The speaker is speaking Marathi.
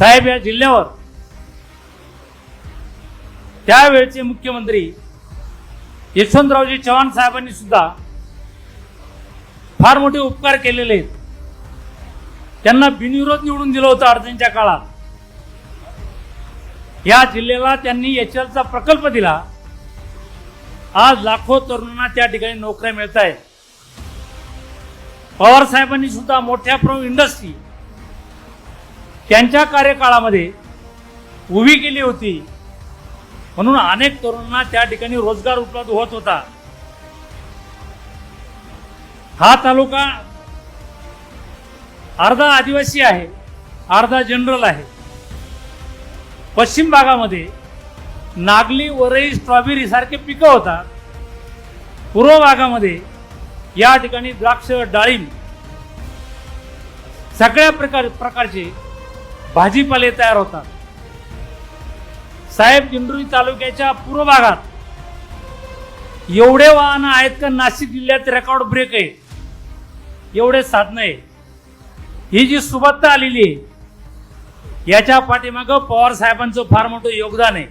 साहेब या जिल्ह्यावर. त्यावेळचे मुख्यमंत्री यशवंतरावजी चव्हाण साहेबांनी सुद्धा फार मोठे उपकार केलेले आहेत. त्यांना बिनविरोध निवडून दिलं होतं अडचणीच्या काळात. या जिल्ह्याला त्यांनी एच एलचा प्रकल्प दिला. आज लाखो तरुणांना त्या ठिकाणी नोकऱ्या मिळत आहेत पवार साहेबांनी सुद्धा मोठ्या प्रमुख इंडस्ट्री त्यांच्या कार्यकाळामध्ये उभी केली होती. म्हणून अनेक तरुणांना त्या ठिकाणी रोजगार उपलब्ध होत होता. हा तालुका अर्धा आदिवासी आहे अर्धा जनरल आहे. पश्चिम भागामध्ये नागली वरई स्ट्रॉबेरी सारखे पिकं होतात पूर्व भागामध्ये या ठिकाणी द्राक्ष डाळिंब सगळ्या प्रकार प्रकारचे भाजीपाले तयार होतात. साहेब दिंडोरी तालुक्याच्या पूर्व भागात एवढे वाहन आहेत का? नाशिक जिल्ह्यात रेकॉर्ड ब्रेक आहे. एवढे साधन आहे. ही जी सुबत्ता आलेली आहे याच्या पाठीमागं पवार साहेबांचं फार मोठं योगदान आहे.